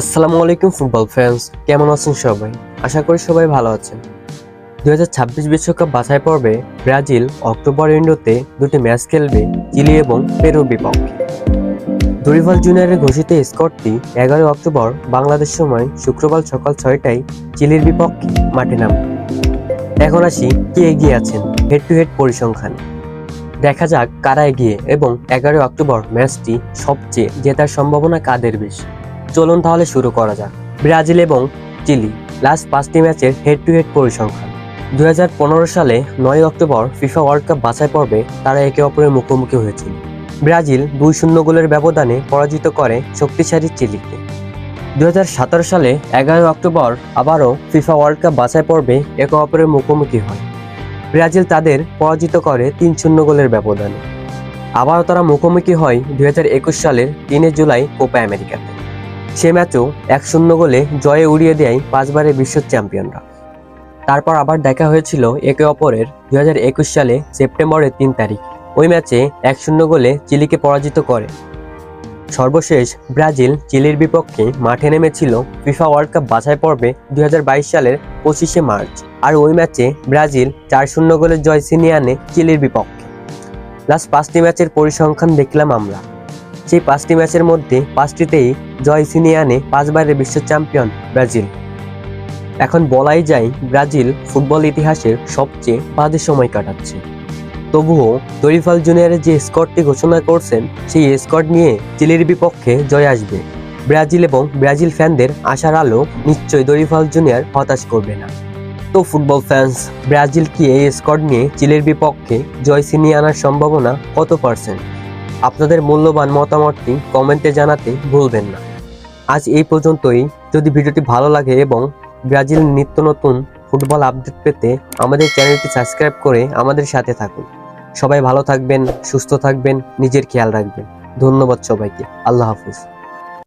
আসসালামু আলাইকুম, football fans. কেমন আছেন সবাই? আশা করি সবাই ভালো আছেন। দু হাজার বিশ্বকাপ বাছাই পর্বে ব্রাজিল অক্টোবর উইন্ডোতে দুটি ম্যাচ খেলবে চিলি এবং পেরুর বিপক্ষে। দরিভাল জুনিয়রের ঘোষিত স্কোরটি এগারোই অক্টোবর বাংলাদেশ সময় শুক্রবার সকাল ছয়টায় চিলির বিপক্ষে মাঠে নাম এখন আসি কে এগিয়ে আছেন হেড টু হেড পরিসংখ্যান। দেখা যাক কারা এগিয়ে এবং এগারোই অক্টোবর ম্যাচটি সবচেয়ে জেতার সম্ভাবনা কাদের বেশি। চলুন তাহলে শুরু করা যাক। ব্রাজিল এবং চিলি, লাস্ট পাঁচটি ম্যাচের হেড টু হেড পরিসংখ্যান। দু হাজার পনেরো সালে নয় অক্টোবর ফিফা ওয়ার্ল্ড কাপ বাছাই পর্বে তারা একে অপরের মুখোমুখি হয়েছিল। ব্রাজিল দুই শূন্য গোলের ব্যবধানে পরাজিত করে শক্তিশালী চিলিকে। দু হাজার সতেরো সালে এগারো অক্টোবর আবারও ফিফা ওয়ার্ল্ড কাপ বাছাই পর্বে একে অপরের মুখোমুখি হয়। ব্রাজিল তাদের পরাজিত করে তিন শূন্য গোলের ব্যবধানে। আবারও তারা মুখোমুখি হয় দু হাজার একুশ সালের তিনে জুলাই কোপা আমেরিকাতে। সে ম্যাচও এক শূন্য গোলে জয়ে উড়িয়ে দেয় পাঁচবারের বিশ্ব চ্যাম্পিয়নরা। তারপর আবার দেখা হয়েছিল একে অপরের দুই হাজার একুশ সালে সেপ্টেম্বরের তিন তারিখ। ওই ম্যাচে এক শূন্য গোলে চিলিকে পরাজিত করে। সর্বশেষ ব্রাজিল চিলির বিপক্ষে মাঠে নেমেছিল ফিফা ওয়ার্ল্ড কাপ বাছাই পর্বে দুই হাজার বাইশ সালের পঁচিশে মার্চ। আর ওই ম্যাচে ব্রাজিল চার শূন্য গোলের জয় ছিনিয়ে আনে চিলির বিপক্ষে। লাস্ট পাঁচটি ম্যাচের পরিসংখ্যান দেখলাম আমরা। সেই পাঁচটি ম্যাচের মধ্যে পাঁচটিতেই জয় ছিনিয়ে আনে পাঁচবারের বিশ্ব চ্যাম্পিয়ন ব্রাজিল। এখন বলাই যায় ব্রাজিল ফুটবল ইতিহাসের সবচেয়ে বাজে সময় কাটাচ্ছে। তবুও দরিফাল জুনিয়রের যে স্কোরটি ঘোষণা করছেন, সেই স্কোর নিয়ে চিলির বিপক্ষে জয় আসবে। ব্রাজিল এবং ব্রাজিল ফ্যানদের আশার আলো নিশ্চয়ই দরিফাল জুনিয়র হতাশ করবে না। তো ফুটবল ফ্যান্স, ব্রাজিল কি এই স্কোর নিয়ে চিলির বিপক্ষে জয় ছিনিয়ে আনার সম্ভাবনা কত পার্সেন্ট? আপনাদের মূল্যবান মতামতটি কমেন্টে জানাতে ভুলবেন না। আজ এই পর্যন্তই। যদি ভিডিওটি ভালো লাগে এবং ব্রাজিল নিত্য নতুন ফুটবল আপডেট পেতে আমাদের চ্যানেলটি সাবস্ক্রাইব করে আমাদের সাথে থাকুন। সবাই ভালো থাকবেন, সুস্থ থাকবেন, নিজের খেয়াল রাখবেন। ধন্যবাদ সবাইকে। আল্লাহ হাফিজ।